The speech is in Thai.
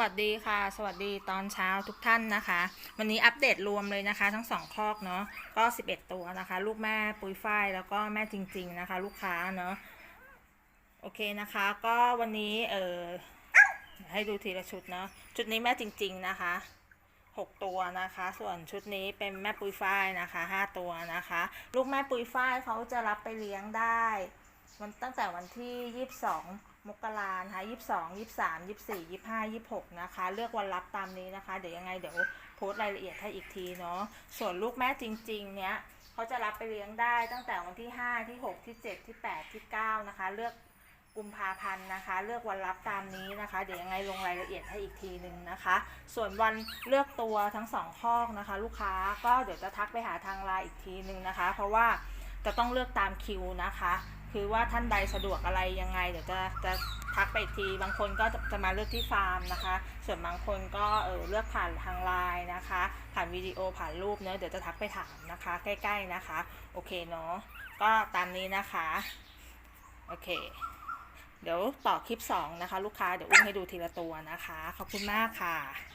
วัสดีค่ะ สวัสดีตอนเช้าทุกท่านนะคะ วันนี้อัปเดตรวมเลยนะคะ ทั้งสองคอกเนาะก็ 11 ตัวนะคะ ลูกแม่ปุยฝ้ายแล้วก็แม่จริง ๆนะคะ ลูกค้าเนาะโอเคนะคะ ก็วันนี้เออให้ดูทีละชุดเนาะชุดนี้แม่จริง ๆนะคะ 6 ตัวนะคะ ส่วนชุดนี้เป็นแม่ปุยฝ้ายนะคะ 5 ตัวนะคะ ลูกแม่ปุยฝ้ายเขาจะรับไปเลี้ยงได้ มันตั้งแต่วันที่ 22 มกรานะคะ22 23 24 25 26นะคะ เลือกวันรับตามนี้นะคะ เดี๋ยวยังไงเดี๋ยวโพสต์รายละเอียดให้อีกทีเนาะ ส่วนลูกแม่จริง ๆ เนี้ยเขาจะรับไปเลี้ยงได้ตั้งแต่วันที่5ที่6ที่7ที่8ที่9นะคะ เลือกกุมภาพันธ์นะคะ เลือกวันรับตามนี้นะคะ เดี๋ยวยังไงลงรายละเอียดให้อีกทีหนึ่งนะคะ ส่วนวันเลือกตัวทั้งสองข้อกนะคะ ลูกค้าก็เดี๋ยวจะทักไปหาทางไลน์อีกทีหนึ่งนะคะ เพราะว่าจะต้องเลือกตามคิวนะคะ คือว่าท่านใดสะดวกอะไรยังไง เดี๋ยวจะจะทักไปอีกที บางคนก็จะจะมาเลือกที่ฟาร์มนะคะ ส่วนบางคนก็เออเลือกผ่านทางไลน์นะคะ ผ่านวิดีโอผ่านรูปเนอะเดี๋ยวจะทักไปถามนะคะ ใกล้ ๆนะคะ โอเคเนาะก็ตามนี้นะคะ โอเค เดี๋ยวต่อคลิป 2 นะคะ ลูกค้าเดี๋ยวอุ้มให้ดูทีละตัวนะคะ ขอบคุณมากค่ะ